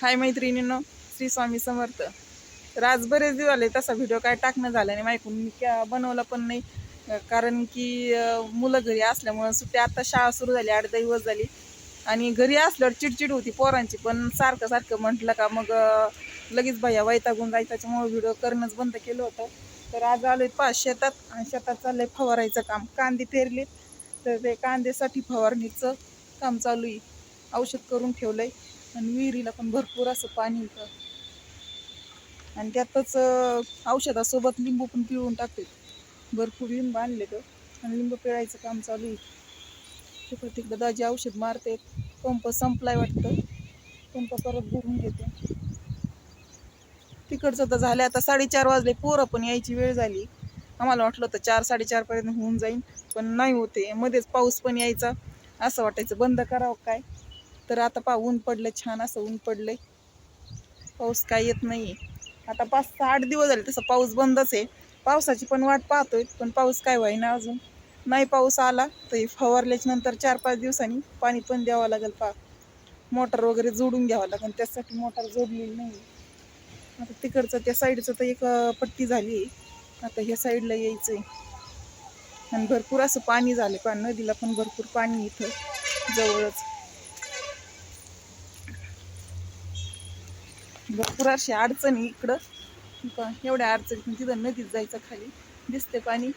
हाय मैत्रिणींनो श्री स्वामी समर्थ. तर आज बरेच दिवस आले तसा व्हिडिओ काय टाकणं झाला नाही माहिती मी क्या बनवला पण नाही. कारण की मुलं घरी असल्यामुळं सुट्टी आता शाळा सुरू झाली आठ दहा दिवस झाली. आणि घरी असल्यावर चिडचिड होती पोरांची पण सारखं सारखं म्हटलं का मग लगेच भैया वैतागून जायचं त्याच्यामुळे व्हिडिओ करणंच बंद केलं होतं. तर आज आलोय पाच शेतात आणि शेतात चाललंय फवारायचं काम. कांदे पेरलेत तर ते कांद्यासाठी फवारणीचं काम चालू आहे औषध करून ठेवलं आहे आणि विहिरीला पण भरपूर असं पाणी येतं आणि त्यातच औषधासोबत लिंबू पण पिळून टाकते. भरपूर लिंब आणले तर. आणि लिंबू पिळायचं काम चालू आहे. तिकडं तिकडं दाजी औषध मारते. पंप संपलाय वाटतं. पंप परत भरून घेते. तिकडचं तर झालं आता साडेचार वाजले. पोरं पण यायची वेळ झाली. आम्हाला वाटलं होतं चार साडेचारपर्यंत होऊन जाईल पण नाही होते. मध्येच पाऊस पण यायचा. असं वाटायचं बंद करावं काय? तर आता पा ऊन पडलं छान असं ऊन पडलंय. पाऊस काय येत नाही आता पाच सहा आठ दिवस झाले तसं पाऊस बंदच आहे. पावसाची पण वाट पाहतोय पण पाऊस काय व्हायना अजून. नाही पाऊस आला तर फवारल्याच्या नंतर चार पाच दिवसांनी पाणी पण द्यावं लागेल पा मोटर वगैरे जोडून घ्यावं लागेल त्यासाठी मोटर जोडलेली नाही आता तिकडचं त्या साईडचं तर एक पट्टी झाली आता ह्या साईडला यायचं आहे आणि भरपूर असं पाणी झालं पण नदीला पण भरपूर पाणी इथं जवळच. भरपूर अशी अडचणी इकडं. एवढ्या अडचणी तिथं नदीत जायचं खाली. दिसते पाणी.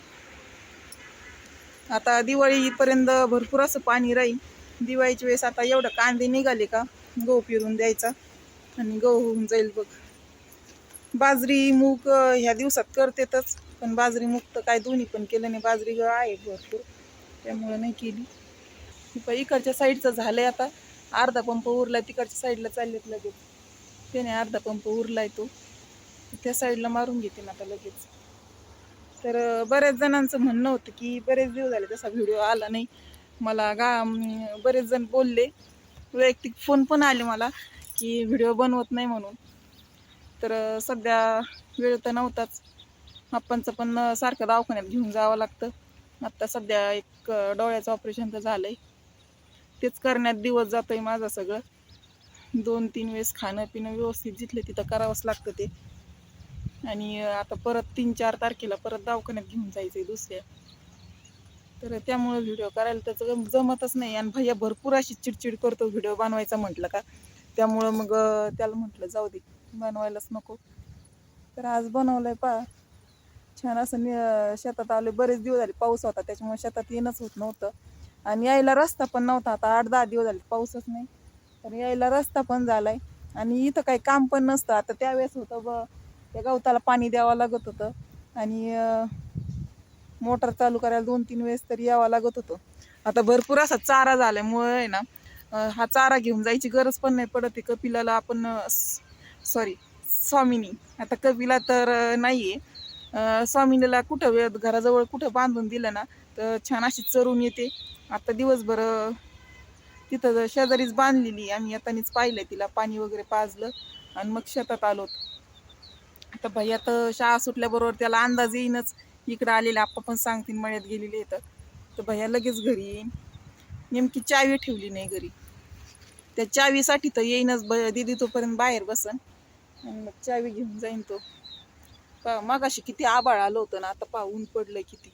आता दिवाळीपर्यंत भरपूर असं पाणी राहील. दिवाळीच्या वेळेस आता एवढं कांदे निघाले का? गहू पिरून द्यायचा. आणि गहू होऊन जाईल बघ. बाजरी मूग ह्या दिवसात करतेतच. पण बाजरी मूग तर काय दोन्ही पण केलं नाही. बाजरी ग आहे भरपूर. त्यामुळे नाही केली. इकडच्या साईडचं झालंय आता. अर्धा पंप उरला तिकडच्या साईडला चाललेत लगेच. त्याने अर्धा पंप उरलाय तो. त्या साईडला मारून घेते ना आता लगेच. तर बऱ्याच जणांचं म्हणणं होतं की बरेच दिवस झाले तसा व्हिडिओ आला नाही. मला गा बरेच जण बोलले. वैयक्तिक फोन पण आले मला की व्हिडिओ बनवत नाही म्हणून. तर सध्या वेळ तर नव्हताच. आपणचं पण सारखं दवाखान्यात घेऊन जावं लागतं. आत्ता सध्या एक डोळ्याचं ऑपरेशन तर आहे तेच करण्यात दिवस जातोय माझं सगळं. दोन तीन वेळेस खाणं पिणं व्यवस्थित जिथलं तिथं करावंच लागतं ते. आणि आता परत तीन चार तारखेला परत दवाखान्यात घेऊन जायचंय दुसऱ्या. तर त्यामुळे व्हिडिओ करायला त्याचं जमतच नाही. आणि भैया भरपूर अशी चिडचिड करतो व्हिडिओ बनवायचा म्हटलं का? त्यामुळं मग त्याला म्हटलं जाऊ दे बनवायलाच नको. तर आज बनवलंय पा छान असं नि शेतात आले बरेच दिवस झाले पाऊस होता. त्याच्यामुळे शेतात येणंच होत नव्हतं. आणि यायला रस्ता पण नव्हता. आता आठ दहा दिवस झाले पाऊसच नाही. तर यायला रस्ता पण झालाय. आणि इथं काही काम पण नसतं. आता त्यावेळेस होतं ब त्या गवताला पाणी द्यावं लागत होतं. आणि मोटर चालू करायला दोन तीन वेळेस तरी यावं लागत होतं. आता भरपूर असा चारा झाल्यामुळे आहे ना हा चारा घेऊन जायची गरज पण नाही पडत आहे. कपिलाला आपण सॉरी स्वामिनी. आता कपिला तर नाही आहे स्वामिनीला कुठं वेळ घराजवळ कुठं बांधून दिलं ना तर छान अशी चरून येते. आता दिवसभर तिथं शेजारीच बांधलेली आम्ही येतानीच पाहिलं तिला पाणी वगैरे पाजलं आणि मग शेतात आलो आता भैया तर शाळा सुटल्याबरोबर त्याला अंदाज येईनच. इकडं आलेले आप्पा पण सांगतील मळ्यात गेलेले येतं तर भैया लगेच घरी येईन. नेमकी चावी ठेवली नाही घरी. त्या चावीसाठी तर येईनच ब दिदी तोपर्यंत बाहेर बसन. आणि मग चावी घेऊन जाईन तो. पा मागाशी किती आबाळ आलं होतं ना आता पाहून पडलं किती.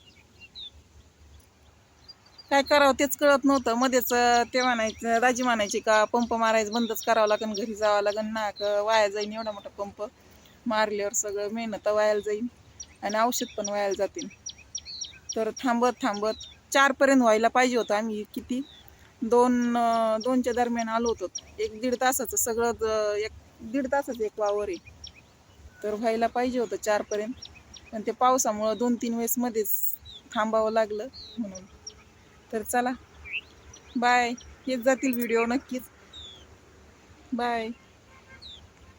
काय करावं तेच कळत नव्हतं. मध्येच ते म्हणायचं दाजी म्हणायचे का पंप मारायचं बंदच करावं लागेल घरी जावं लागेल ना का वाया जाईन एवढा मोठा पंप मारल्यावर सगळं मेहनत वायाला जाईन आणि औषध पण वायाला जातील. तर थांबत थांबत चारपर्यंत व्हायला पाहिजे होतं आम्ही किती? दोन दोनच्या दरम्यान आलो होतो. एक दीड तासाचं सगळं एक दीड तासाचं एक वावर आहे. तर व्हायला पाहिजे होतं चारपर्यंत पण ते पावसामुळं दोन तीन वेळेस मध्येच थांबावं लागलं म्हणून. तर चला. बाय हेच जातील व्हिडिओ नक्कीच. बाय